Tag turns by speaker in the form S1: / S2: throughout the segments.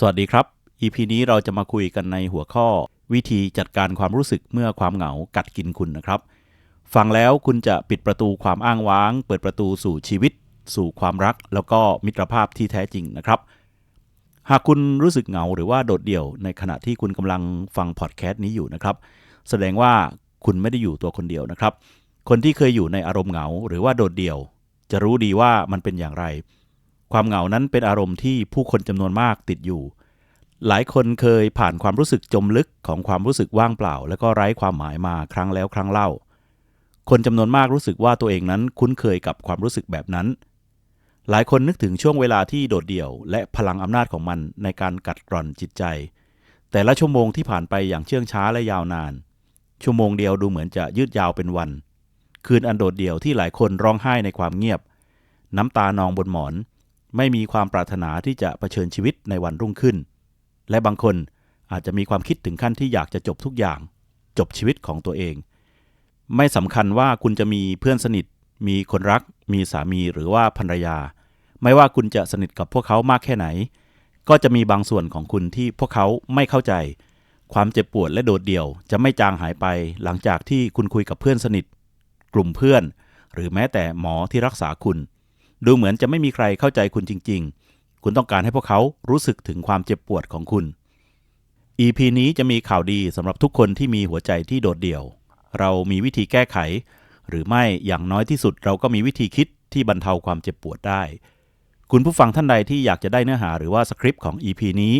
S1: สวัสดีครับ EP นี้เราจะมาคุยกันในหัวข้อ วิธีจัดการความรู้สึกเมื่อความเหงากัดกินคุณนะครับ ฟังแล้วคุณจะปิดประตูความอ้างว้าง เปิดประตูสู่ชีวิต สู่ความรัก แล้วก็มิตรภาพที่แท้จริงนะครับ หากคุณรู้สึกเหงาหรือว่าโดดเดี่ยวในขณะที่คุณกำลังฟังพอดแคสต์นี้อยู่นะครับ แสดงว่าคุณไม่ได้อยู่ตัวคนเดียวนะครับ คนที่เคยอยู่ในอารมณ์เหงา หรือว่าโดดเดี่ยว จะรู้ดีว่ามันเป็นอย่างไร ความเหงานั้นเป็นอารมณ์ที่ผู้คนจำนวนมากติดอยู่ หลายคนเคยผ่านความรู้สึกจมลึกของความรู้สึกว่างเปล่า และก็ไร้ความหมายมาครั้งแล้วครั้งเล่า คนจำนวนมากรู้สึกว่าตัวเองนั้นคุ้นเคยกับความรู้สึกแบบนั้น หลายคนนึกถึงช่วงเวลาที่โดดเดี่ยว และพลังอำนาจของมันในการกัดกร่อนจิตใจ แต่ละชั่วโมงที่ผ่านไปอย่างเชื่องช้าและยาวนาน ชั่วโมงเดียวดูเหมือนจะยืดยาวเป็นวัน คืนอันโดดเดี่ยวที่หลายคนร้องไห้ในความเงียบ น้ำตานองบนหมอน ไม่มีความปรารถนาที่จะะเผชิญชีวิตในวันรุ่งขึ้น และบางคนอาจจะมีความคิดถึงขั้นที่อยากจะจบทุกอย่าง จบชีวิตของตัวเอง ไม่สำคัญว่าคุณจะมีเพื่อนสนิท มีคนรัก มีสามีหรือว่าภรรยา ไม่ว่าคุณจะสนิทกับพวกเขามากแค่ไหน ก็จะมีบางส่วนของคุณที่พวกเขาไม่เข้าใจ ความเจ็บปวดและโดดเดี่ยว จะไม่จางหายไปหลังจากที่คุณคุยกับเพื่อนสนิท กลุ่มเพื่อน หรือแม้แต่หมอที่รักษาคุณ ดูเหมือนจะไม่มีใครเข้าใจคุณจริง ๆ คุณต้องการให้พวกเขารู้สึกถึงความเจ็บปวดของคุณ EP นี้จะมีข่าวดีสำหรับทุกคนที่มีหัวใจที่โดดเดี่ยว เรามีวิธีแก้ไข หรือไม่อย่างน้อยที่สุดเราก็มีวิธีคิดที่บรรเทาความเจ็บปวดได้ คุณผู้ฟังท่านใดที่อยากจะได้เนื้อหาหรือว่าสคริปต์ของ EP นี้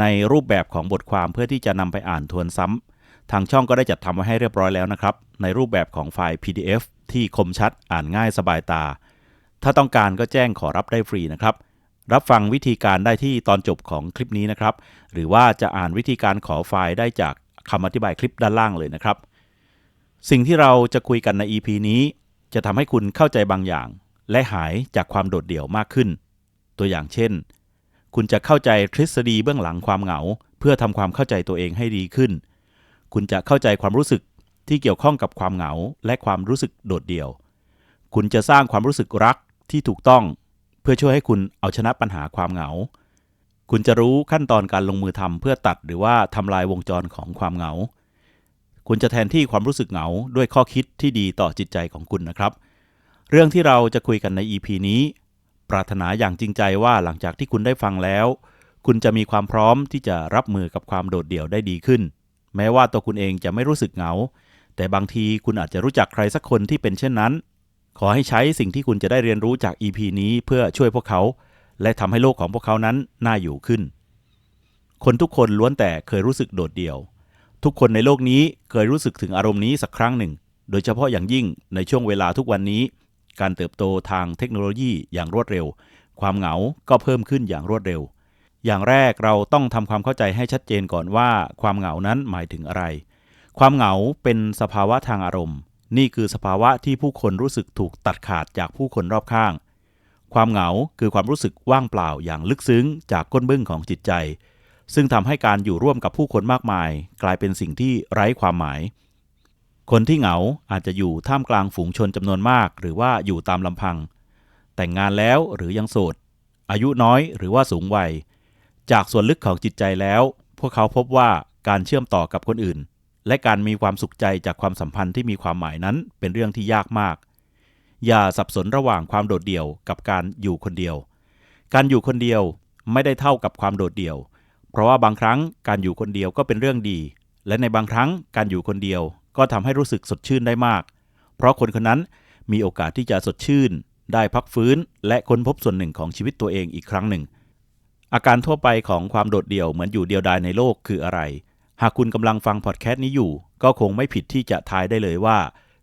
S1: ในรูปแบบของบทความเพื่อที่จะนำไปอ่านทวนซ้ำทางช่องก็ได้จัดทำไว้ให้เรียบร้อยแล้วนะครับ ในรูปแบบของไฟล์ PDF ที่คมชัดอ่านง่ายสบายตา ถ้าต้องการก็แจ้งขอรับได้ฟรีนะครับ รับฟังวิธีการได้ที่ตอนจบของคลิปนี้นะครับ หรือว่าจะอ่านวิธีการขอไฟล์ได้จากคำอธิบายคลิปด้านล่างเลยนะครับ สิ่งที่เราจะคุยกันใน EP นี้ จะทำให้คุณเข้าใจบางอย่าง และหายจากความโดดเดี่ยวมากขึ้น ตัวอย่างเช่น คุณจะเข้าใจทฤษฎีเบื้องหลังความเหงา เพื่อทำความเข้าใจตัวเองให้ดีขึ้น คุณจะเข้าใจความรู้สึกที่เกี่ยวข้องกับความเหงา และความรู้สึกโดดเดี่ยว คุณจะสร้างความรู้สึกรัก ที่ถูกต้องเพื่อช่วยให้คุณเอาชนะปัญหาความเหงา คุณจะรู้ขั้นตอนการลงมือทำเพื่อตัดหรือว่าทำลายวงจรของความเหงา คุณจะแทนที่ความรู้สึกเหงาด้วยข้อคิดที่ดีต่อจิตใจของคุณนะครับ เรื่องที่เราจะคุยกันใน EP นี้ ปรารถนาอย่างจริงใจว่าหลังจากที่คุณได้ฟังแล้ว คุณจะมีความพร้อมที่จะรับมือกับความโดดเดี่ยวได้ดีขึ้น แม้ว่าตัวคุณเองจะไม่รู้สึกเหงา แต่บางทีคุณอาจจะรู้จักใครสักคนที่เป็นเช่นนั้น ขอให้ใช้สิ่งที่คุณจะได้เรียนรู้จาก EP นี้เพื่อช่วยพวกเขา และทำให้โลกของพวกเขานั้นน่าอยู่ขึ้น คนทุกคนล้วนแต่เคยรู้สึกโดดเดี่ยว ทุกคนในโลกนี้เคยรู้สึกถึงอารมณ์นี้สักครั้งหนึ่ง โดยเฉพาะอย่างยิ่งในช่วงเวลาทุกวันนี้ การเติบโตทางเทคโนโลยีอย่างรวดเร็ว ความเหงาก็เพิ่มขึ้นอย่างรวดเร็ว อย่างแรกเราต้องทำความเข้าใจให้ชัดเจนก่อนว่า ความเหงานั้นหมายถึงอะไร ความเหงาเป็นสภาวะทางอารมณ์ นี่คือสภาวะที่ผู้คนรู้สึกถูกตัดขาดจากผู้คนรอบข้าง ความเหงาคือความรู้สึกว่างเปล่าอย่างลึกซึ้งจากก้นบึ้งของจิตใจ ซึ่งทำให้การอยู่ร่วมกับผู้คนมากมาย กลายเป็นสิ่งที่ไร้ความหมาย คนที่เหงาอาจจะอยู่ท่ามกลางฝูงชนจำนวนมาก หรือว่าอยู่ตามลำพัง แต่งงานแล้วหรือยังโสด อายุน้อยหรือว่าสูงวัย จากส่วนลึกของจิตใจแล้ว พวกเขาพบว่าการเชื่อมต่อกับคนอื่น และการมีความสุขใจจากความสัมพันธ์ที่มีความหมายนั้นเป็นเรื่องที่ยากมาก อย่าสับสนระหว่างความโดดเดี่ยวกับการอยู่คนเดียว การอยู่คนเดียวไม่ได้เท่ากับความโดดเดี่ยว เพราะว่าบางครั้งการอยู่คนเดียวก็เป็นเรื่องดี และในบางครั้งการอยู่คนเดียวก็ทำให้รู้สึกสดชื่นได้มาก เพราะคนคนนั้นมีโอกาสที่จะสดชื่น ได้พักฟื้น และค้นพบส่วนหนึ่งของชีวิตตัวเองอีกครั้งหนึ่ง อาการทั่วไปของความโดดเดี่ยวเหมือนอยู่เดียวดายในโลกคืออะไร หากคุณกำลังฟังพอดแคสต์นี้อยู่ ก็คงไม่ผิดที่จะทายได้เลยว่า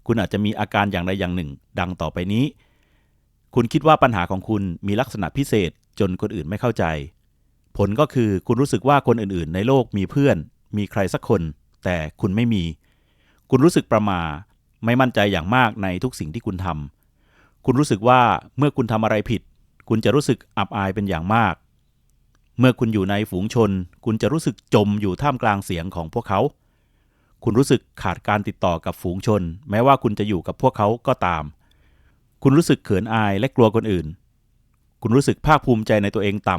S1: คุณอาจจะมีอาการอย่างใดอย่างหนึ่ง ดังต่อไปนี้ คุณคิดว่าปัญหาของคุณมีลักษณะพิเศษจนคนอื่นไม่เข้าใจ ผลก็คือคุณรู้สึกว่าคนอื่นๆ ในโลกมีเพื่อน มีใครสักคน แต่คุณไม่มี คุณรู้สึกประมาไม่มั่นใจอย่างมากในทุกสิ่งที่คุณทำคุณรู้สึกว่าเมื่อคุณทำอะไรผิด คุณจะรู้สึกอับอายเป็นอย่างมาก เมื่อคุณอยู่ในฝูงชน คุณจะรู้สึกจมอยู่ท่ามกลางเสียงของพวกเขา คุณรู้สึกขาดการติดต่อกับฝูงชน แม้ว่าคุณจะอยู่กับพวกเขาก็ตาม คุณรู้สึกเขินอายและกลัวคนอื่น คุณรู้สึกภาคภูมิใจในตัวเองต่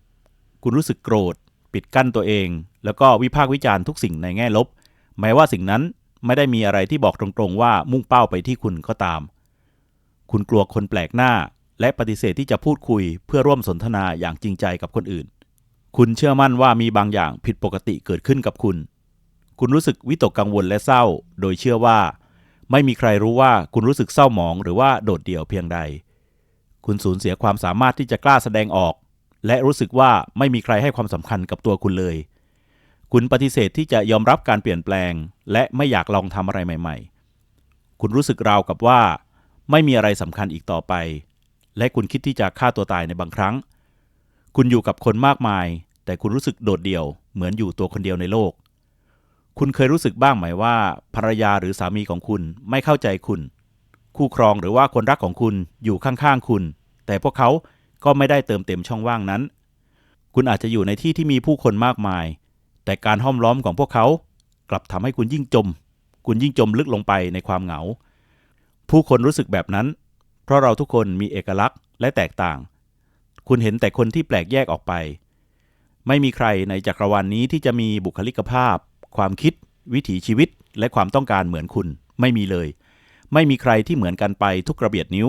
S1: ำ คุณรู้สึกโกรธ ปิดกั้นตัวเอง แล้วก็วิพากษ์วิจารณ์ทุกสิ่งในแง่ลบ แม้ว่าสิ่งนั้นไม่ได้มีอะไรที่บอกตรงๆว่ามุ่งเป้าไปที่คุณก็ตาม คุณกลัวคนแปลกหน้า และปฏิเสธที่จะพูดคุยเพื่อร่วมสนทนาอย่างจริงใจกับคนอื่น คุณเชื่อมั่นว่ามีบางอย่างผิดปกติเกิดขึ้นกับคุณ คุณรู้สึกวิตกกังวลและเศร้า โดยเชื่อว่า ไม่มีใครรู้ว่าคุณรู้สึกเศร้าหมองหรือว่าโดดเดี่ยวเพียงใด คุณสูญเสียความสามารถที่จะกล้าแสดงออก และรู้สึกว่าไม่มีใครให้ความสำคัญกับตัวคุณเลย คุณปฏิเสธที่จะยอมรับการเปลี่ยนแปลง และไม่อยากลองทำอะไรใหม่ ๆ คุณรู้สึกราวกับว่า ไม่มีอะไรสำคัญอีกต่อไป และคุณคิดที่จะฆ่าตัวตายในบางครั้ง คุณอยู่กับคนมากมาย แต่คุณรู้สึกโดดเดี่ยว เหมือนอยู่ตัวคนเดียวในโลก คุณเคยรู้สึกบ้างไหมว่า ภรรยาหรือสามีของคุณไม่เข้าใจคุณ คู่ครองหรือว่าคนรักของคุณอยู่ข้างๆคุณ แต่พวกเขาก็ไม่ได้เติมเต็มช่องว่างนั้น คุณอาจจะอยู่ในที่ที่มีผู้คนมากมาย แต่การห้อมล้อมของพวกเขา กลับทำให้คุณยิ่งจม คุณยิ่งจมลึกลงไปในความเหงา ผู้คนรู้สึกแบบนั้น เพราะเราทุกคนมีเอกลักษณ์และแตกต่าง คุณเห็นแต่คนที่แปลกแยกออกไป ไม่มีใครในจักรวาลนนี้ที่จะมีบุคลิกภาพ ความคิด วิถีชีวิต และความต้องการเหมือนคุณ ไม่มีเลย ไม่มีใครที่เหมือนกันไปทุกกระเบียดนิ้ว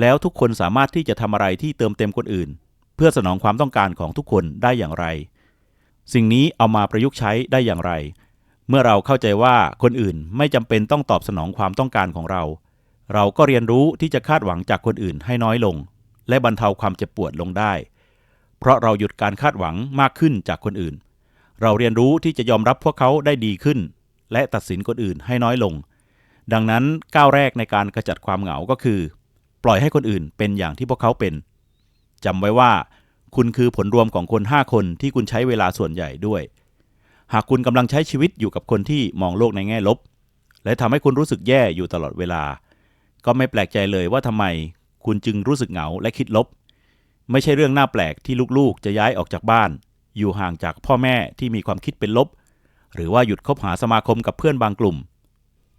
S1: แล้วทุกคนสามารถที่จะทำอะไรที่เติมเต็มคนอื่น เพื่อสนองความต้องการของทุกคนได้อย่างไร สิ่งนี้เอามาประยุกต์ใช้ได้อย่างไร เมื่อเราเข้าใจว่าคนอื่นไม่จำเป็นต้องตอบสนองความต้องการของเรา เราก็เรียนรู้ที่จะคาดหวังจากคนอื่นให้น้อยลง และบรรเทาความเจ็บปวดลงได้ เพราะเราหยุดการคาดหวังมากขึ้นจากคนอื่น เราเรียนรู้ที่จะยอมรับพวกเขาได้ดีขึ้น และตัดสินคนอื่นให้น้อยลง ดังนั้นก้าวแรกในการกระจัดความเหงาก็คือ ปล่อยให้คนอื่นเป็นอย่างที่พวกเขาเป็นจำไว้ว่า คุณคือผลรวมของคน 5 คนที่คุณใช้เวลาส่วนใหญ่ด้วย หากคุณกำลังใช้ชีวิตอยู่กับคนที่มองโลกในแง่ลบ และทำให้คุณรู้สึกแย่อยู่ตลอดเวลา ก็ไม่แปลกใจเลยว่าทำไมคุณจึงรู้สึกเหงาและคิดลบ ไม่ใช่เรื่องน่าแปลกที่ลูกๆ จะย้ายออกจากบ้าน อยู่ห่างจากพ่อแม่ที่มีความคิดเป็นลบ หรือว่าหยุดคบหาสมาคมกับเพื่อนบางกลุ่ม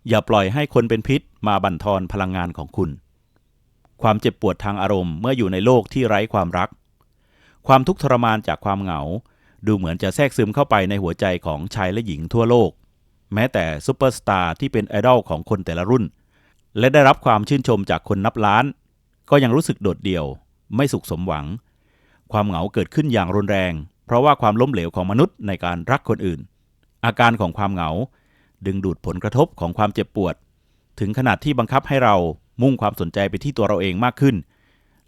S1: อย่าปล่อยให้คนเป็นพิษมาบั่นทอนพลังงานของคุณ ความเจ็บปวดทางอารมณ์เมื่ออยู่ในโลกที่ไร้ความรัก ความทุกข์ทรมานจากความเหงา ดูเหมือนจะแทรกซึมเข้าไปในหัวใจของชายและหญิงทั่วโลก แม้แต่ซูเปอร์สตาร์ที่เป็นไอดอลของคนแต่ละรุ่น และได้รับความชื่นชมจากคนนับล้าน ก็ยังรู้สึกโดดเดี่ยว ไม่สุขสมหวัง ความเหงาเกิดขึ้นอย่างรุนแรง เพราะว่าความล้มเหลวของมนุษย์ในการรักคนอื่น อาการของความเหงา ดึงดูดผลกระทบของความเจ็บปวด ถึงขนาดที่บังคับให้เรามุ่งความสนใจไปที่ตัวเราเองมากขึ้น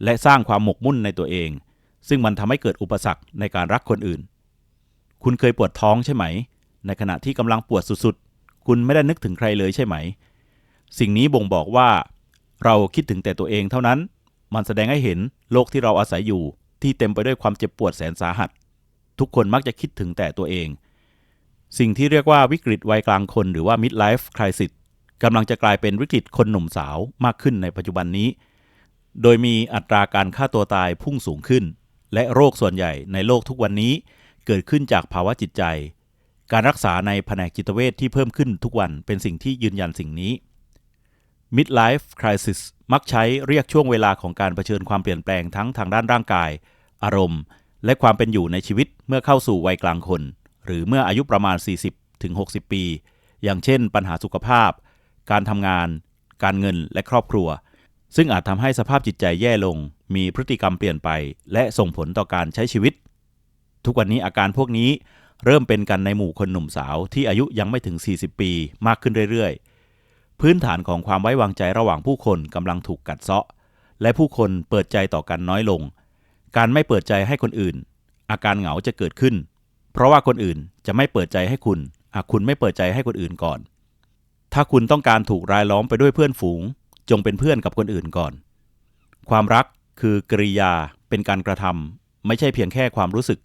S1: และสร้างความหมกมุ่นในตัวเอง ซึ่งมันทำให้เกิดอุปสรรคในการรักคนอื่น คุณเคยปวดท้องใช่ไหม ในขณะที่กำลังปวดสุดๆ คุณไม่ได้นึกถึงใครเลยใช่ไหม สิ่งนี้บ่งบอกว่า เราคิดถึงแต่ตัวเองเท่านั้น มันแสดงให้เห็นโลกที่เราอาศัยอยู่ ที่เต็มไปด้วยความเจ็บปวดแสนสาหัส ทุกคนมักจะคิดถึงแต่ตัวเอง สิ่งที่เรียกว่าวิกฤตวัยกลางคนหรือว่า midlife crisis กำลังจะกลายเป็นวิกฤตคนหนุ่มสาวมากขึ้นในปัจจุบันนี้ โดยมีอัตราการฆ่าตัวตายพุ่งสูงขึ้น และโรคส่วนใหญ่ในโลกทุกวันนี้ เกิดขึ้นจากภาวะจิตใจ การรักษาในแผนกจิตเวชที่เพิ่มขึ้นทุกวันเป็นสิ่งที่ยืนยันสิ่งนี้ midlife crisis มักใช้เรียกช่วงเวลาของการเผชิญความเปลี่ยนแปลงทั้งทางด้านร่างกาย อารมณ์ และความเป็นอยู่ในชีวิตเมื่อเข้าสู่วัยกลางคน หรือเมื่ออายุประมาณ 40ถึง60 ปี อย่างเช่น ปัญหาสุขภาพ การทำงาน การเงินและครอบครัว ซึ่งอาจทำให้สภาพจิตใจแย่ลง มีพฤติกรรมเปลี่ยนไป และส่งผลต่อการใช้ชีวิต ทุกวันนี้อาการพวกนี้เริ่มเป็นกันในหมู่คนหนุ่มสาวที่อายุยังไม่ถึง 40 ปี มากขึ้นเรื่อยๆ พื้นฐานของความไว้วางใจระหว่างผู้คนกำลังถูกกัดเซาะ และผู้คนเปิดใจต่อกันน้อยลง การไม่เปิดใจให้คนอื่น อาการเหงาจะเกิดขึ้น เพราะว่าคนอื่นจะไม่เปิดใจให้คุณหากคุณไม่เปิดใจให้คนอื่นก่อน ถ้าคุณต้องการถูกรายล้อมไปด้วยเพื่อนฝูง จงเป็นเพื่อนกับคนอื่นก่อน ความรักคือกริยาเป็นการกระทำไม่ใช่เพียงแค่ความรู้สึก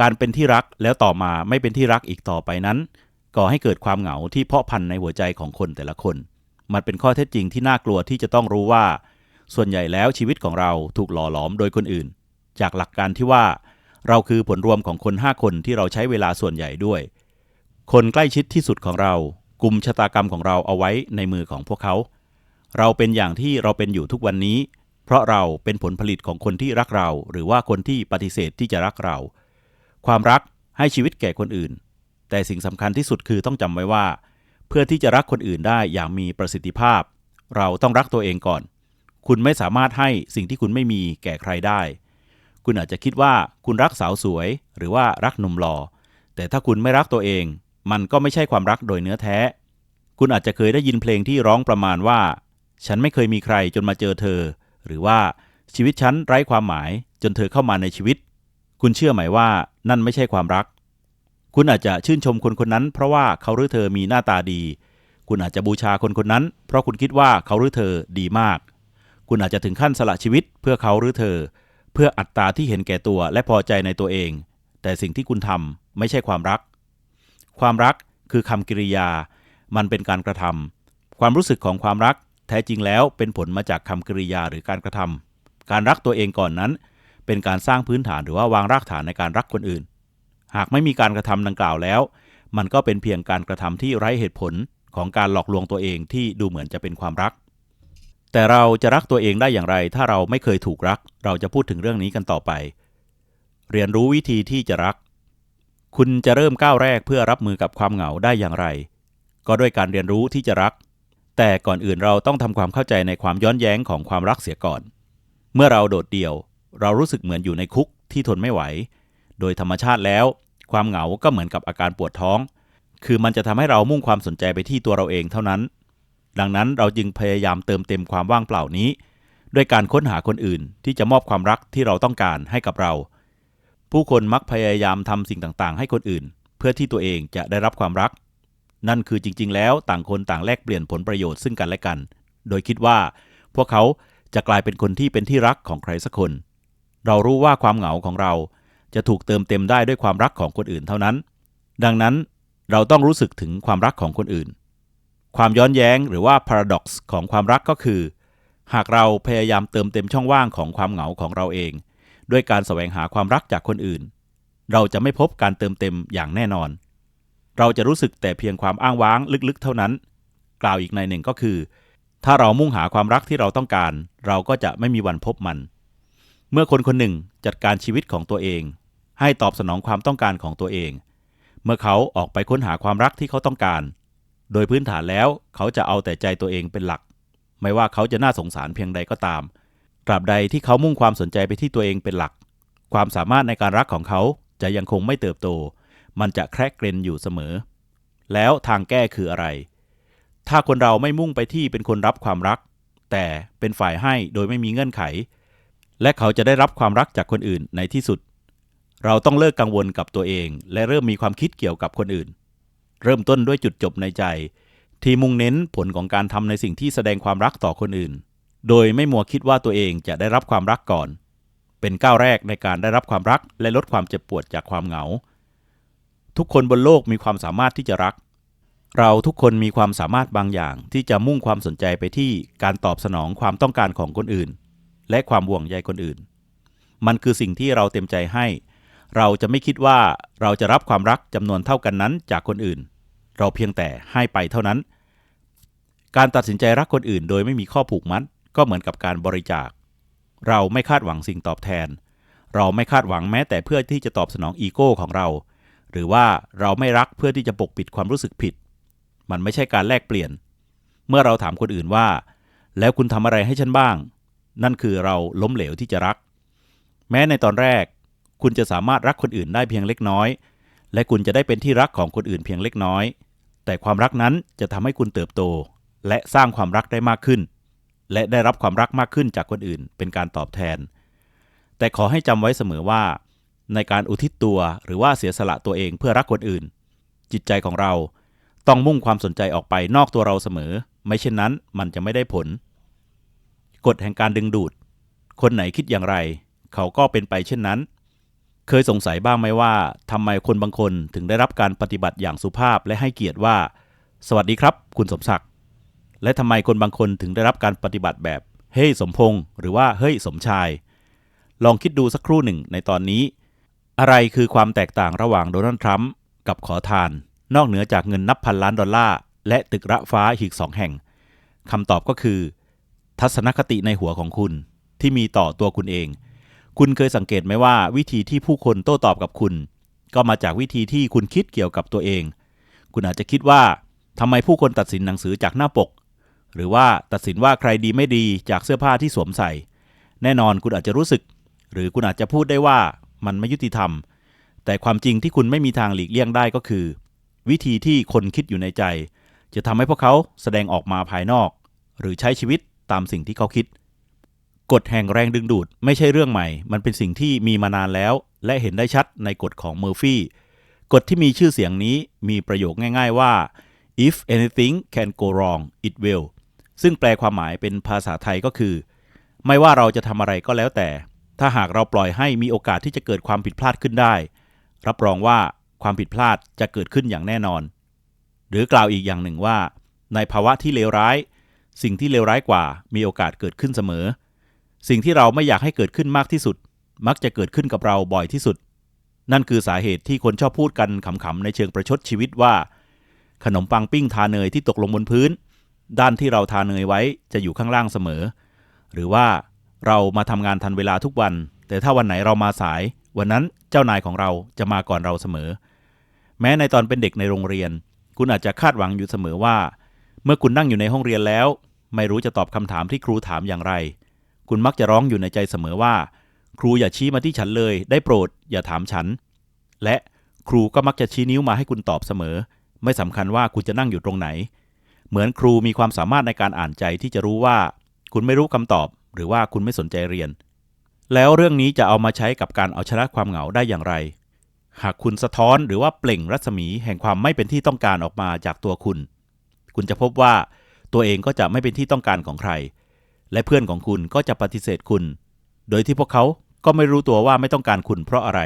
S1: การเป็นที่รักแล้วต่อมาไม่เป็นที่รักอีกต่อไปนั้น ก่อให้เกิดความเหงาที่เพาะพันธุ์ในหัวใจของคนแต่ละคน มันเป็นข้อเท็จจริงที่น่ากลัวที่จะต้องรู้ว่า ส่วนใหญ่แล้วชีวิตของเราถูกหล่อหลอมโดยคนอื่น จากหลักการที่ว่า เราคือผลรวมของคน 5 คนที่เราใช้เวลาส่วนใหญ่ด้วย คนใกล้ชิดที่สุดของเรากลุ่มชะตากรรมของเราเอาไว้ในมือของพวกเขา เราเป็นอย่างที่เราเป็นอยู่ทุกวันนี้ เพราะราะเราเป็นผลผลิตของคนที่รักเรา หรือว่าคนที่ปฏิเสธที่จะรักเรา ความรักให้ชีวิตแก่คนอื่น แต่สิ่งสำคัญที่สุดคือต้องจำไว้ว่า เพื่อที่จะรักคนอื่นได้อย่างมีประสิทธิภาพ เราต้องรักตัวเองก่อน คุณไม่สามารถให้สิ่งที่คุณไม่มีแก่ใครได้ คุณอาจจะคิดว่าคุณรักสาวสวย หรือว่ารักหนุ่มหล่อแต่ถ้าคุณไม่รักตัวเอง มันก็ไม่ใช่ความรักโดยเนื้อแท้ คุณอาจจะเคยได้ยินเพลงที่ร้องประมาณว่า ฉันไม่เคยมีใครจนมาเจอเธอ หรือว่าชีวิตฉันไร้ความหมายจนเธอเข้ามาในชีวิต คุณเชื่อไหมว่านั่นไม่ใช่ความรัก คุณอาจจะชื่นชมคนคนนั้น เพราะว่าเขาหรือเธอมีหน้าตาดี คุณอาจจะบูชาคนคนนั้น เพราะคุณคิดว่าเขาหรือเธอดีมาก คุณอาจจะถึงขั้นสละชีวิต เพื่อเขาหรือเธอ เพื่ออัตตาที่เห็นแก่ตัวและพอใจในตัวเอง แต่สิ่งที่คุณทำไม่ใช่ความรัก ความรักคือคำกริยา มันเป็นการกระทำความรู้สึกของความรักแท้จริงแล้วเป็นผลมาจากคำกริยาหรือการกระทำการรักตัวเองก่อนนั้น เป็นการสร้างพื้นฐานหรือว่าวางรากฐานในการรักคนอื่น หากไม่มีการกระทำดังกล่าวแล้ว มันก็เป็นเพียงการกระทำที่ไร้เหตุผลของการหลอกลวงตัวเองที่ดูเหมือนจะเป็นความรัก แต่เราจะรักตัวเองได้อย่างไร ถ้าเราไม่เคยถูกรัก เราจะพูดถึงเรื่องนี้กันต่อไป เรียนรู้วิธีที่จะรัก คุณจะเริ่มก้าวแรกเพื่อรับมือกับความเหงาได้อย่างไร ก็ด้วยการเรียนรู้ที่จะรัก แต่ก่อนอื่นเราต้องทำความเข้าใจในความย้อนแย้งของความรักเสียก่อน เมื่อเราโดดเดี่ยว เรารู้สึกเหมือนอยู่ในคุกที่ทนไม่ไหว โดยธรรมชาติแล้ว ความเหงาก็เหมือนกับอาการปวดท้อง คือมันจะทำให้เรามุ่งความสนใจไปที่ตัวเราเองเท่านั้น ดังนั้นเราจึงพยายามเติมเต็มความว่างเปล่านี้ ด้วยการค้นหาคนอื่นที่จะมอบความรักที่เราต้องการให้กับเรา ผู้คนมักพยายามทำสิ่งต่างๆ ให้คนอื่น เพื่อที่ตัวเองจะได้รับความรัก นั่นคือจริง ๆ แล้วต่างคนต่างแลกเปลี่ยนผลประโยชน์ซึ่งกันและกัน โดยคิดว่า พวกเขาจะกลายเป็นคนที่เป็นที่รักของใครสักคน เรารู้ว่าความเหงาของเรา จะถูกเติมเต็มได้ด้วยความรักของคนอื่นเท่านั้น ดังนั้นเราต้องรู้สึกถึงความรักของคนอื่น ความย้อนแย้งหรือว่า paradox ของความรักก็คือ หากเราพยายามเติมเต็มช่องว่างของความเหงาของเราเอง ด้วยการแสวงหาความรักจากคนอื่น เราจะไม่พบการเติมเต็มอย่างแน่นอน เราจะรู้สึกแต่เพียงความอ้างว้างลึกๆ เท่านั้น กล่าวอีกในหนึ่งก็คือ ถ้าเรามุ่งหาความรักที่เราต้องการ เราก็จะไม่มีวันพบมัน เมื่อคนคนหนึ่งจัดการชีวิตของตัวเอง ให้ตอบสนองความต้องการของตัวเอง เมื่อเขาออกไปค้นหาความรักที่เขาต้องการ โดยพื้นฐานแล้วเขาจะเอาแต่ใจตัวเองเป็นหลัก ไม่ว่าเขาจะน่าสงสารเพียงใดก็ตาม ตราบใดที่เขามุ่งความสนใจไปที่ตัวเองเป็นหลัก ความสามารถในการรักของเขาจะยังคงไม่เติบโต มันจะแครกเกรนอยู่เสมอ แล้วทางแก้คืออะไร ถ้าคนเราไม่มุ่งไปที่เป็นคนรับความรัก แต่เป็นฝ่ายให้โดยไม่มีเงื่อนไข และเขาจะได้รับความรักจากคนอื่นในที่สุด เราต้องเลิกกังวลกับตัวเอง และเริ่มมีความคิดเกี่ยวกับคนอื่น เริ่มต้นด้วยจุดจบในใจ ที่มุ่งเน้นผลของการทำในสิ่งที่แสดงความรักต่อคนอื่น โดยไม่มัวคิดว่าตัวเองจะได้รับความรักก่อน เป็นก้าวแรกในการได้รับความรักและลดความเจ็บปวดจากความเหงา ทุกคนบนโลกมีความสามารถที่จะรัก เราทุกคนมีความสามารถบางอย่างที่จะมุ่งความสนใจไปที่การตอบสนองความต้องการของคนอื่น และความห่วงใยคนอื่น มันคือสิ่งที่เราเต็มใจให้ เราจะไม่คิดว่าเราจะรับความรักจำนวนเท่ากันนั้นจากคนอื่น เราเพียงแต่ให้ไปเท่านั้น การตัดสินใจรักคนอื่น โดยไม่มีข้อผูกมัด ก็เหมือนกับการบริจาค เราไม่คาดหวังสิ่งตอบแทน เราไม่คาดหวังแม้แต่เพื่อที่จะตอบสนองอีโก้ของเรา หรือว่าเราไม่รักเพื่อที่จะปกปิดความรู้สึกผิด มันไม่ใช่การแลกเปลี่ยน เมื่อเราถามคนอื่นว่า แล้วคุณทำอะไรให้ฉันบ้าง นั่นคือเราล้มเหลวที่จะรัก แม้ในตอนแรก คุณจะสามารถรักคนอื่นได้เพียงเล็กน้อย และคุณจะได้เป็นที่รักของคนอื่นเพียงเล็กน้อย แต่ความรักนั้นจะทำให้คุณเติบโต และสร้างความรักได้มากขึ้น และได้รับความรักมากขึ้นจากคนอื่น เป็นการตอบแทน แต่ขอให้จำไว้เสมอว่า ในการอุทิศตัวหรือว่าเสียสละตัวเองเพื่อรักคนอื่น จิตใจของเราต้องมุ่งความสนใจออกไปนอกตัวเราเสมอ ไม่เช่นนั้นมันจะไม่ได้ผล กฎแห่งการดึงดูด คนไหนคิดอย่างไร เขาก็เป็นไปเช่นนั้น เคยสงสัยบ้างไหมว่าทำไมคนบางคนถึงได้รับการปฏิบัติอย่างสุภาพและให้เกียรติว่า สวัสดีครับ คุณสมศักดิ์และทำไมคนบางคนถึงได้รับการปฏิบัติแบบ เฮ้ย สมพงษ์หรือว่าเฮ้ย สมชาย ลองคิดดูสักครู่หนึ่งในตอนนี้ อะไรคือความแตกต่างระหว่างโดนัลด์ทรัมป์กับขอทาน นอกเหนือจากเงินนับพันล้านดอลลาร์และตึกระฟ้าอีกสองแห่งคำตอบก็คือ ทัศนคติในหัวของคุณที่มีต่อตัวคุณเอง คุณเคยสังเกตไหมว่าวิธีที่ผู้คนโต้ตอบกับคุณ ก็มาจากวิธีที่คุณคิดเกี่ยวกับตัวเอง คุณอาจจะคิดว่าทำไมผู้คนตัดสินหนังสือจากหน้าปก หรือว่าตัดสินว่าใครดีไม่ดีจากเสื้อผ้าที่สวมใส่ แน่นอนคุณอาจจะรู้สึก หรือคุณอาจจะพูดได้ว่ามันไม่ยุติธรรม แต่ความจริงที่คุณไม่มีทางหลีกเลี่ยงได้ก็คือ วิธีที่คนคิดอยู่ในใจ จะทำให้พวกเขาแสดงออกมาภายนอก หรือใช้ชีวิตตามสิ่งที่เขาคิด กฎแห่งแรงดึงดูดไม่ใช่เรื่องใหม่ มันเป็นสิ่งที่มีมานานแล้ว และเห็นได้ชัดในกฎของเมอร์ฟี่ กฎที่มีชื่อเสียงนี้มีประโยคง่าย ๆว่า if anything can go wrong it will ซึ่งแปลความหมายเป็นภาษาไทยก็คือ ไม่ว่าเราจะทำอะไรก็แล้วแต่ ถ้าหากเราปล่อยให้มีโอกาสที่จะเกิดความผิดพลาดขึ้นได้ รับรองว่าความผิดพลาดจะเกิดขึ้นอย่างแน่นอน หรือกล่าวอีกอย่างหนึ่งว่า ในภาวะที่เลวร้าย สิ่งที่เลวร้ายกว่ามีโอกาสเกิดขึ้นเสมอ สิ่งที่เราไม่อยากให้เกิดขึ้นมากที่สุด มักจะเกิดขึ้นกับเราบ่อยที่สุด นั่นคือสาเหตุที่คนชอบพูดกันขำๆในเชิงประชดชีวิตว่า ขนมปังปิ้งทาเนยที่ตกลงบนพื้น ด้านที่เราทาเนยไว้จะอยู่ข้างล่างเสมอ หรือว่าเรามาทำงานทันเวลาทุกวัน แต่ถ้าวันไหนเรามาสาย วันนั้นเจ้านายของเราจะมาก่อนเราเสมอ แม้ในตอนเป็นเด็กในโรงเรียน คุณอาจจะคาดหวังอยู่เสมอว่า เมื่อคุณนั่งอยู่ในห้องเรียนแล้ว ไม่รู้จะตอบคำถามที่ครูถามอย่างไร คุณมักจะร้องอยู่ในใจเสมอว่า ครูอย่าชี้มาที่ฉันเลย ได้โปรด อย่าถามฉัน และครูก็มักจะชี้นิ้วมาให้คุณตอบเสมอ ไม่สำคัญว่าคุณจะนั่งอยู่ตรงไหน เหมือนครูมีความสามารถในการอ่านใจที่จะรู้ว่า คุณไม่รู้คำตอบ หรือว่าคุณไม่สนใจเรียน แล้วเรื่องนี้จะเอามาใช้กับการเอาชนะความเหงาได้อย่างไร หากคุณสะท้อนหรือว่าเปล่งรัศมีแห่งความไม่เป็นที่ต้องการออกมาจากตัวคุณ คุณจะพบว่าตัวเองก็จะไม่เป็นที่ต้องการของใคร และเพื่อนของคุณก็จะปฏิเสธคุณ โดยที่พวกเขาก็ไม่รู้ตัวว่าไม่ต้องการคุณเพราะอะไร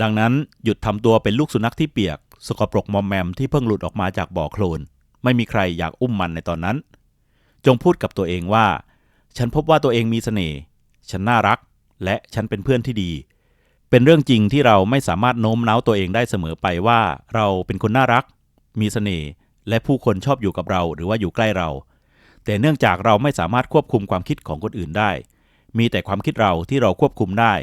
S1: ดังนั้นหยุดทำตัวเป็นลูกสุนัขที่เปียก สกปรกมอมแมมที่เพิ่งหลุดออกมาจากบ่อโคลน ไม่มีใครอยากอุ้มมันในตอนนั้น จงพูดกับตัวเองว่า ฉันพบว่าตัวเองมีเสน่ห์ ฉันน่ารัก และฉันเป็นเพื่อนที่ดี เป็นเรื่องจริงที่เราไม่สามารถโน้มน้าวตัวเองได้เสมอไปว่า เราเป็นคนน่ารัก มีเสน่ห์ และผู้คนชอบอยู่กับเราหรือว่าอยู่ใกล้เรา แต่เนื่องจากเราไม่สามารถควบคุมความคิดของคนอื่นได้ มีแต่ความคิดเราที่เราควบคุมได้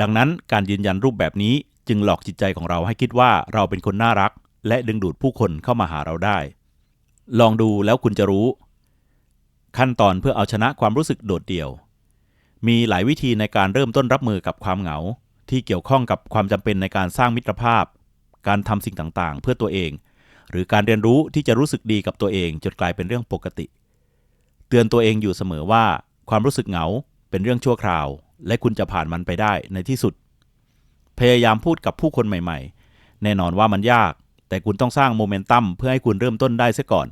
S1: ดังนั้นการยืนยันรูปแบบนี้จึงหลอกจิตใจของเราให้คิดว่าเราเป็นคนน่ารัก และดึงดูดผู้คนเข้ามาหาเราได้ ลองดูแล้วคุณจะรู้ ขั้นตอนเพื่อเอาชนะความรู้สึกโดดเดี่ยว มีหลายวิธีในการเริ่มต้นรับมือกับความเหงา ที่เกี่ยวข้องกับความจำเป็นในการสร้างมิตรภาพ การทำสิ่งต่างๆ เพื่อตัวเอง หรือการเรียนรู้ที่จะรู้สึกดีกับตัวเองจนกลายเป็นเรื่องปกติ เตือนตัวเองอยู่เสมอว่า ความรู้สึกเหงาเป็นเรื่องชั่วคราว และคุณจะผ่านมันไปได้ในที่สุด พยายามพูดกับผู้คนใหม่ ๆ แน่นอนว่ามันยาก แต่คุณต้องสร้างโมเมนตัมเพื่อให้คุณเริ่มต้นได้เสียก่อน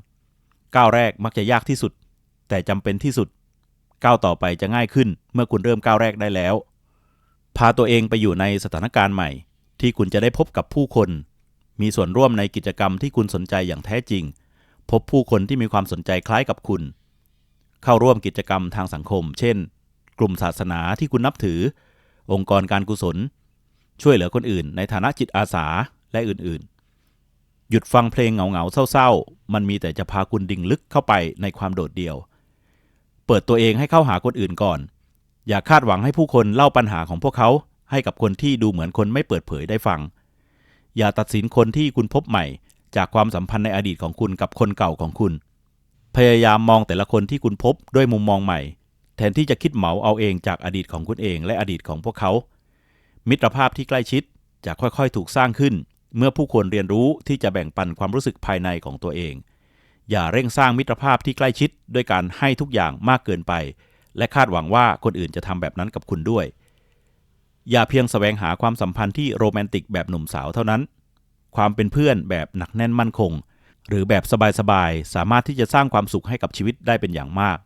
S1: ก้าวแรกมักจะยากที่สุด แต่จำเป็นที่สุด ก้าวต่อไปจะง่ายขึ้น เมื่อคุณเริ่มก้าวแรกได้แล้ว พาตัวเองไปอยู่ในสถานการณ์ใหม่ ที่คุณจะได้พบกับผู้คน มีส่วนร่วมในกิจกรรมที่คุณสนใจอย่างแท้จริง พบผู้คนที่มีความสนใจคล้ายกับคุณ เข้าร่วมกิจกรรมทางสังคม เช่น กลุ่มศาสนาที่คุณนับถือ องค์กรการกุศล ช่วยเหลือคนอื่น ในฐานะจิตอาสาและอื่นๆ หยุดฟังเพลงเหงาๆเศร้าๆ มันมีแต่จะพาคุณดิ่งลึกเข้าไปในความโดดเดี่ยว เปิดตัวเองให้เข้าหาคนอื่นก่อน อย่าคาดหวังให้ผู้คนเล่าปัญหาของพวกเขาให้กับคนที่ดูเหมือนคนไม่เปิดเผยได้ฟัง อย่าตัดสินคนที่คุณพบใหม่ จากความสัมพันธ์ในอดีตของคุณกับคนเก่าของคุณ พยายามมองแต่ละคนที่คุณพบด้วยมุมมองใหม่ แทนที่จะคิดเหมาเอาเองจากอดีตของคุณเอง และอดีตของพวกเขา มิตรภาพที่ใกล้ชิดจะค่อยๆถูกสร้างขึ้น เมื่อผู้คนเรียนรู้ที่จะแบ่งปันความรู้สึกภายในของตัวเอง อย่าเร่งสร้างมิตรภาพที่ใกล้ชิด ด้วยการให้ทุกอย่างมากเกินไป และคาดหวังว่าคนอื่นจะทำแบบนั้นกับคุณด้วย อย่าเพียงแสวงหาความสัมพันธ์ที่โรแมนติกแบบหนุ่มสาวเท่านั้น ความเป็นเพื่อนแบบหนักแน่นมั่นคง หรือแบบสบายๆ สามารถที่จะสร้างความสุขให้กับชีวิตได้เป็นอย่างมาก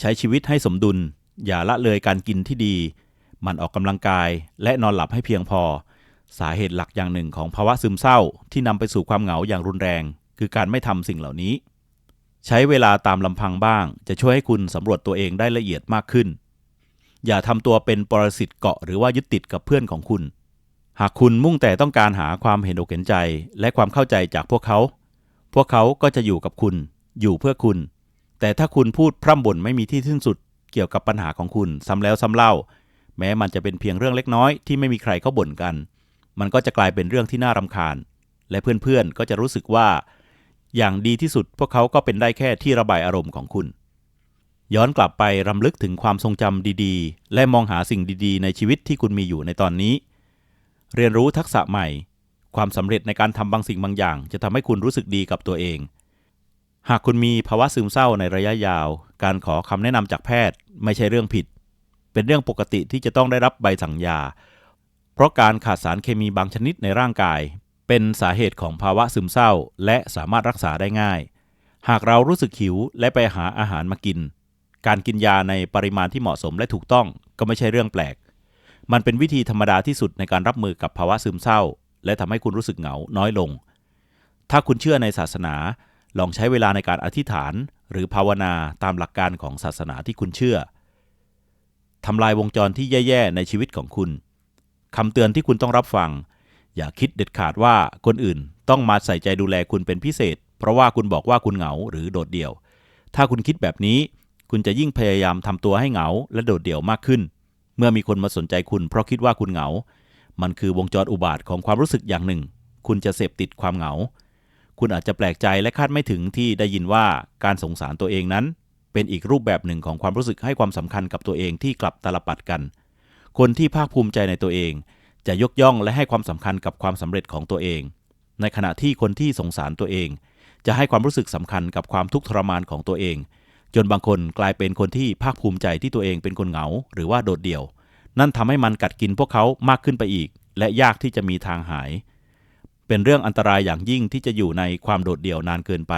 S1: ใช้ชีวิตให้สมดุล อย่าละเลยการกินที่ดี มันออกกำลังกายและนอนหลับให้เพียงพอ สาเหตุหลักอย่างหนึ่งของภาวะซึมเศร้าที่นำไปสู่ความเหงาอย่างรุนแรง คือการไม่ทำสิ่งเหล่านี้ ใช้เวลาตามลำพังบ้าง จะช่วยให้คุณสำรวจตัวเองได้ละเอียดมากขึ้น อย่าทำตัวเป็นปรสิตเกาะหรือว่ายึดติดกับเพื่อนของคุณ หากคุณมุ่งแต่ต้องการหาความเห็นอกเห็นใจ และความเข้าใจจากพวกเขา พวกเขาก็จะอยู่กับคุณ อยู่เพื่อคุณ แต่ถ้าคุณพูดพร่ำบ่นไม่มีที่สิ้นสุด เกี่ยวกับปัญหาของคุณซ้ำแล้วซ้ำเล่า แม้มันจะเป็นเพียงเรื่องเล็กน้อยที่ไม่มีใครเขาบ่นกัน มันก็จะกลายเป็นเรื่องที่น่ารำคาญ และเพื่อนๆก็จะรู้สึกว่า อย่างดีที่สุดพวกเขาก็เป็นได้แค่ที่ระบายอารมณ์ของคุณ ย้อนกลับไปรำลึกถึงความทรงจำดีๆ และมองหาสิ่งดีๆ ในชีวิตที่คุณมีอยู่ในตอนนี้ เรียนรู้ทักษะใหม่ ความสำเร็จในการทำบางสิ่งบางอย่าง จะทำให้คุณรู้สึกดีกับตัวเอง หากคุณมีภาวะซึมเศร้าในระยะยาว การขอคำแนะนำจากแพทย์ไม่ใช่เรื่องผิด เป็นเรื่องปกติที่จะต้องได้รับใบสั่งยา เพราะการขาดสารเคมีบางชนิดในร่างกาย เป็นสาเหตุของภาวะซึมเศร้า และสามารถรักษาได้ง่าย หากเรารู้สึกหิวและไปหาอาหารมากิน การกินยาในปริมาณที่เหมาะสมและถูกต้องก็ไม่ใช่เรื่องแปลกมันเป็นวิธีธรรมดาที่สุดในการรับมือกับภาวะซึมเศร้า และทำให้คุณรู้สึกเหงาน้อยลง ถ้าคุณเชื่อในศาสนา ลองใช้เวลาในการอธิษฐาน หรือภาวนาตามหลักการของศาสนาที่คุณเชื่อทำลายวงจรที่แย่ๆในชีวิตของคุณคำเตือนที่คุณต้องรับฟัง อย่าคิดเด็ดขาดว่าคนอื่นต้องมาใส่ใจดูแลคุณเป็นพิเศษ เพราะว่าคุณบอกว่าคุณเหงาหรือโดดเดี่ยว ถ้าคุณคิดแบบนี้ คุณจะยิ่งพยายามทำตัวให้เหงาและโดดเดี่ยวมากขึ้น เมื่อมีคนมาสนใจคุณเพราะคิดว่าคุณเหงา มันคือวงจรอุบาทของความรู้สึกอย่างหนึ่ง คุณจะเสพติดความเหงา คุณอาจจะแปลกใจและคาดไม่ถึงที่ได้ยินว่าการสงสารตัวเองนั้น เป็นอีกรูปแบบหนึ่งของความรู้สึกให้ความสำคัญกับตัวเองที่กลับตลปัดกัน คนที่ภาคภูมิใจในตัวเอง จะยกย่องและให้ความสำคัญกับความสำเร็จของตัวเอง ในขณะที่คนที่สงสารตัวเอง จะให้ความรู้สึกสำคัญกับความทุกข์ทรมานของตัวเอง จนบางคนกลายเป็นคนที่ภาคภูมิใจที่ตัวเองเป็นคนเหงา หรือว่าโดดเดี่ยว นั่นทำให้มันกัดกินพวกเขามากขึ้นไปอีก และยากที่จะมีทางหาย เป็นเรื่องอันตรายอย่างยิ่งที่จะอยู่ในความโดดเดี่ยวนานเกินไป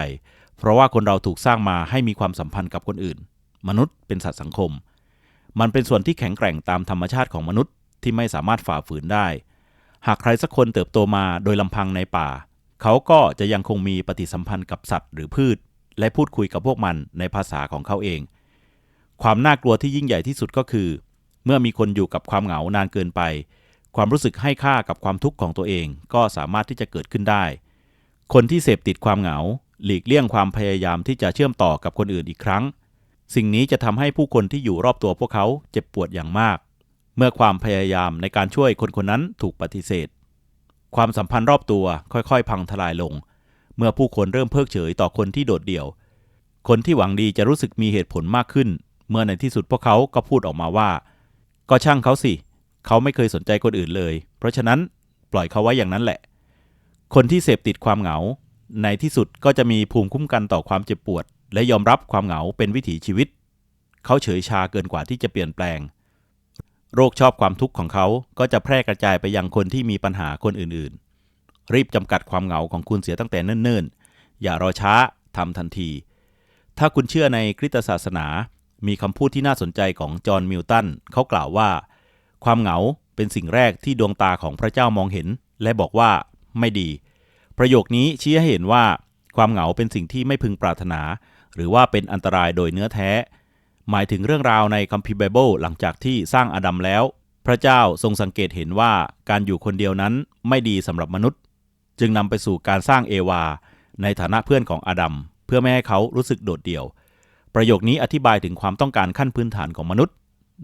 S1: เพราะว่าคนเราถูกสร้างมาให้มีความสัมพันธ์กับคนอื่น มนุษย์เป็นสัตว์สังคม มันเป็นส่วนที่แข็งแกร่งตามธรรมชาติของมนุษย์ที่ไม่สามารถฝ่าฝืนได้ หากใครสักคนเติบโตมาโดยลำพังในป่า เขาก็จะยังคงมีปฏิสัมพันธ์กับสัตว์หรือพืช และพูดคุยกับพวกมันในภาษาของเขาเอง ความน่ากลัวที่ยิ่งใหญ่ที่สุดก็คือ เมื่อมีคนอยู่กับความเหงานานเกินไป ความรู้สึกให้ค่ากับความทุกข์ของตัวเองก็สามารถที่จะเกิดขึ้นได้ คนที่เสพติดความเหงา หลีกเลี่ยงความพยายามที่จะเชื่อมต่อกับคนอื่นอีกครั้ง สิ่งนี้จะทำให้ผู้คนที่อยู่รอบตัวพวกเขาเจ็บปวดอย่างมาก เมื่อความพยายามในการช่วยคนคนนั้นถูกปฏิเสธ ความสัมพันธ์รอบตัวค่อยๆ พังทลายลง เมื่อผู้คนเริ่มเพิกเฉยต่อคนที่โดดเดี่ยว คนที่หวังดีจะรู้สึกมีเหตุผลมากขึ้น เมื่อในที่สุดพวกเขาก็พูดออกมาว่า ก็ช่างเขาสิ เขาไม่เคยสนใจคนอื่นเลย เพราะฉะนั้นปล่อยเขาไว้อย่างนั้นแหละ คนที่เสพติดความเหงา ในที่สุดก็จะมีภูมิคุ้มกันต่อความเจ็บปวด และยอมรับความเหงาเป็นวิถีชีวิต เขาเฉยชาเกินกว่าที่จะเปลี่ยนแปลง โรคชอบความทุกข์ของเขาก็จะแพร่กระจายไปยังคนที่มีปัญหาคนอื่นๆ รีบจำกัดความเหงาของคุณเสียตั้งแต่เนิ่นๆ อย่ารอช้าทำทันที ถ้าคุณเชื่อในคริสตศาสนา มีคำพูดที่น่าสนใจของจอห์นมิลตันเขากล่าวว่า ความเหงาเป็นสิ่งแรกที่ดวงตาของพระเจ้ามองเห็น และบอกว่าไม่ดี ประโยคนี้ชี้ให้เห็นว่า ความเหงาเป็นสิ่งที่ไม่พึงปรารถนา หรือว่าเป็นอันตรายโดยเนื้อแท้ หมายถึงเรื่องราวในคัมภีร์ไบเบิลหลังจากที่สร้างอาดัมแล้ว พระเจ้าทรงสังเกตเห็นว่าการอยู่คนเดียวนั้นไม่ดีสำหรับมนุษย์ จึงนำไปสู่การสร้างเอวา ในฐานะเพื่อนของอาดัมเพื่อไม่ให้เขารู้สึกโดดเดี่ยว ประโยคนี้อธิบายถึงความต้องการขั้นพื้นฐานของมนุษย์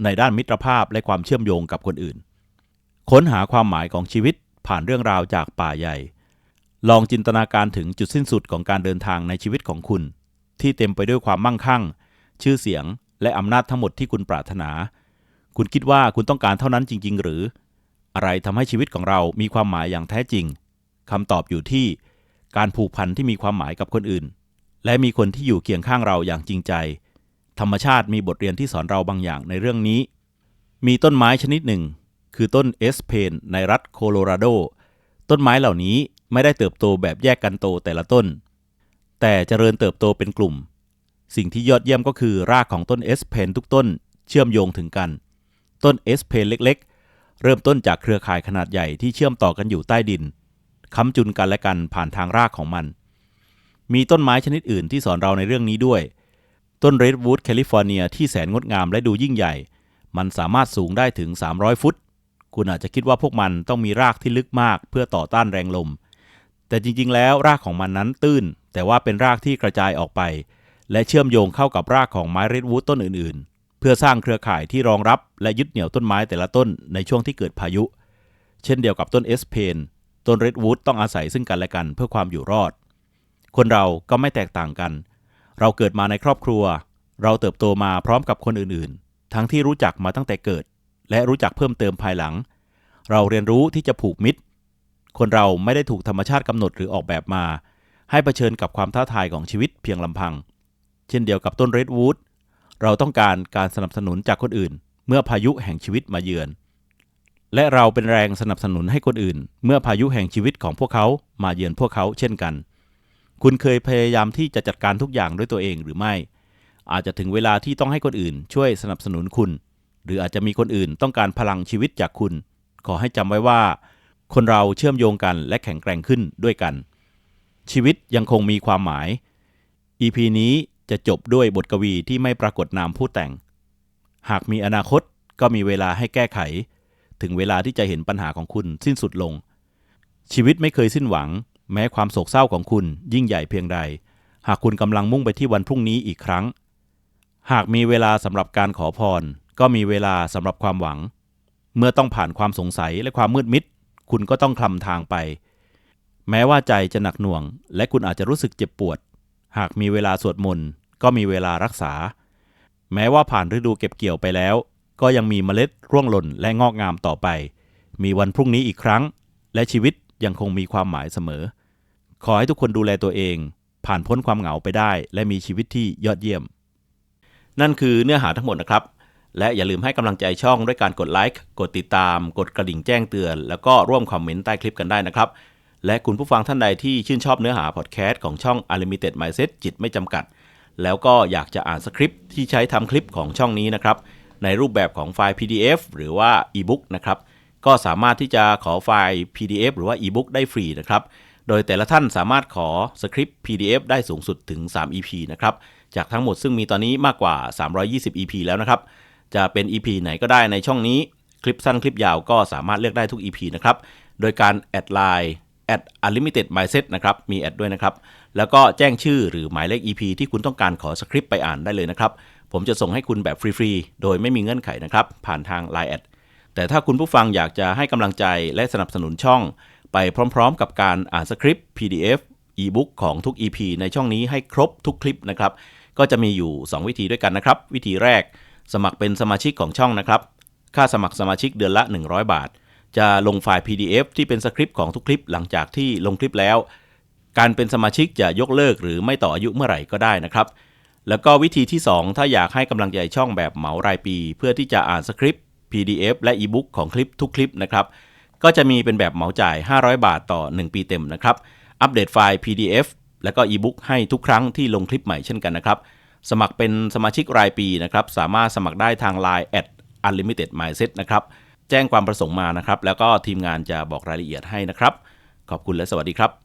S1: ในด้านมิตรภาพและความเชื่อมโยงกับคนอื่น ค้นหาความหมายของชีวิตผ่านเรื่องราวจากป่าใหญ่ ลองจินตนาการถึงจุดสิ้นสุดของการเดินทางในชีวิตของคุณ ที่เต็มไปด้วยความมั่งคั่ง ชื่อเสียง และอำนาจทั้งหมดที่คุณปรารถนา คุณคิดว่าคุณต้องการเท่านั้นจริง ๆ หรือ อะไรทำให้ชีวิตของเรามีความหมายอย่างแท้จริงคำตอบอยู่ที่ การผูกพันที่มีความหมายกับคนอื่น และมีคนที่อยู่เคียงข้างเราอย่างจริงใจ ธรรมชาติมีบทเรียนที่สอนเราบางอย่างในเรื่องนี้ มีต้นไม้ชนิดหนึ่ง คือต้นเอสเพนในรัฐโคโลราโด ต้นไม้เหล่านี้ไม่ได้เติบโตแบบแยกกันโตแต่ละต้น แต่เจริญเติบโตเป็นกลุ่ม สิ่งที่ยอดเยี่ยมก็คือรากของต้นเอสเพนทุกต้น เชื่อมโยงถึงกัน ต้นเอสเพนเล็ก ๆ เริ่มต้นจากเครือข่ายขนาดใหญ่ที่เชื่อมต่อกันอยู่ใต้ดินค้ำจุนกันและกันผ่านทางรากของมัน มีต้นไม้ชนิดอื่นที่สอนเราในเรื่องนี้ด้วย ต้นเรดวูดแคลิฟอร์เนียที่แสนงดงามและดูยิ่งใหญ่ มันสามารถสูงได้ถึง 300 ฟุต คุณอาจจะคิดว่าพวกมันต้องมีรากที่ลึกมากเพื่อต่อต้านแรงลม แต่จริงๆ แล้วรากของมันนั้นตื้น แต่ว่าเป็นรากที่กระจายออกไป และเชื่อมโยงเข้ากับรากของไม้เรดวูดต้นอื่น ๆ เพื่อสร้างเครือข่ายที่รองรับและยึดเหนี่ยวต้นไม้แต่ละต้นในช่วงที่เกิดพายุ เช่นเดียวกับต้นเอสเพนต้นเรดวูดต้องอาศัยซึ่งกันและกันเพื่อความอยู่รอด คนเราก็ไม่แตกต่างกัน เราเกิดมาในครอบครัว เราเติบโตมาพร้อมกับคนอื่นๆ ทั้งที่รู้จักมาตั้งแต่เกิด และรู้จักเพิ่มเติมภายหลัง เราเรียนรู้ที่จะผูกมิตร คนเราไม่ได้ถูกธรรมชาติกำหนดหรือออกแบบมา ให้เผชิญกับความท้าทายของชีวิตเพียงลำพัง เช่นเดียวกับต้นเรดวูดเราต้องการการสนับสนุนจากคนอื่น เมื่อพายุแห่งชีวิตมาเยือน และเราเป็นแรงสนับสนุนให้คนอื่น เมื่อพายุแห่งชีวิตของพวกเขามาเยือนพวกเขาเช่นกัน คุณเคยพยายามที่จะจัดการทุกอย่างด้วยตัวเองหรือไม่ อาจจะถึงเวลาที่ต้องให้คนอื่น ช่วยสนับสนุนคุณ หรืออาจจะมีคนอื่นต้องการพลังชีวิตจากคุณ ขอให้จำไว้ว่า คนเราเชื่อมโยงกันและแข็งแกร่งขึ้นด้วยกัน ชีวิตยังคงมีความหมาย EP นี้จะจบด้วยบทกวีที่ไม่ปรากฏนามผู้แต่ง หากมีอนาคตก็มีเวลาให้แก้ไข ถึงเวลาที่จะเห็นปัญหาของคุณสิ้นสุดลง ชีวิตไม่เคยสิ้นหวัง แม้ความโศกเศร้าของคุณยิ่งใหญ่เพียงใด หากคุณกำลังมุ่งไปที่วันพรุ่งนี้อีกครั้ง หากมีเวลาสำหรับการขอพร ก็มีเวลาสำหรับความหวัง เมื่อต้องผ่านความสงสัยและความมืดมิด คุณก็ต้องคลำทางไป แม้ว่าใจจะหนักหน่วง และคุณอาจจะรู้สึกเจ็บปวด หากมีเวลาสวดมนต์ก็มีเวลารักษา แม้ว่าผ่านฤดูเก็บเกี่ยวไปแล้ว ก็ยังมีเมล็ดร่วงหล่นและงอกงามต่อไป มีวันพรุ่งนี้อีกครั้ง และชีวิต ยังคงมีความหมายเสมอ ขอให้ทุกคนดูแลตัวเอง ผ่านพ้นความเหงาไปได้ และมีชีวิตที่ยอดเยี่ยม นั่นคือเนื้อหาทั้งหมดนะครับ และอย่าลืมให้กำลังใจช่องด้วยการกดไลค์กดติดตาม กดกระดิ่งแจ้งเตือน แล้วก็ร่วมคอมเมนต์ใต้คลิปกันได้นะครับ และคุณผู้ฟังท่านใดที่ชื่นชอบเนื้อหาพอดแคสต์ของช่อง Unlimited Mindset จิตไม่จำกัด แล้วก็อยากจะอ่านสคริปต์ที่ใช้ทำคลิปของช่องนี้นะครับในรูปแบบของไฟล์ PDF หรือว่า e-book นะครับ ก็สามารถที่จะขอไฟล์ PDF หรือว่า e-book ได้ฟรีนะครับ โดยแต่ละท่านสามารถขอสคริปต์ PDF ได้สูงสุดถึง 3 EP นะครับ จากทั้งหมดซึ่งมีตอนนี้มากกว่า 320 EP แล้วนะครับ จะเป็น EP ไหนก็ได้ในช่องนี้ คลิปสั้นคลิปยาวก็สามารถเลือกได้ทุก EP นะครับ โดยการแอดไลน์ at unlimited mindset นะครับ มีแอดด้วยนะครับ แล้วก็แจ้งชื่อหรือหมายเลข EP ที่คุณต้องการขอสคริปต์ไปอ่านได้เลยนะครับ ผมจะส่งให้คุณแบบฟรีๆ โดยไม่มีเงื่อนไขนะครับ ผ่านทาง Line แอด แต่ถ้าคุณผู้ฟังอยากจะให้กำลังใจและสนับสนุนช่อง ไปพร้อมๆ กับการอ่านสคริปต์ PDF e-book ของทุก EP ในช่องนี้ให้ครบทุกคลิปนะครับ ก็จะมีอยู่ 2 วิธีด้วยกันนะครับ วิธีแรก สมัครเป็นสมาชิกของช่องนะครับ ค่าสมัครสมาชิกเดือนละ 100 บาท จะลงไฟล์ PDF ที่เป็นสคริปต์ของทุกคลิปหลังจากที่ลงคลิปแล้ว การเป็นสมาชิกจะยกเลิกหรือไม่ต่ออายุเมื่อไหร่ก็ได้นะครับ แล้วก็วิธีที่ 2 ถ้าอยากให้กำลังใจช่องแบบเหมารายปี เพื่อที่จะอ่านสคริปต์ PDF และ e-book ของคลิปทุกคลิปนะครับ ก็จะมีเป็นแบบเหมาจ่าย 500 บาทต่อ 1 ปีเต็มนะครับ อัปเดตไฟล์ PDF แล้วก็ e-book ให้ทุกครั้งที่ลงคลิปใหม่เช่นกันนะครับ สมัครเป็นสมาชิกรายปีนะครับ สามารถสมัครได้ทาง Line at unlimited mindset นะครับ แจ้งความประสงค์มานะครับ แล้วก็ทีมงานจะบอกรายละเอียดให้นะครับ ขอบคุณและสวัสดีครับ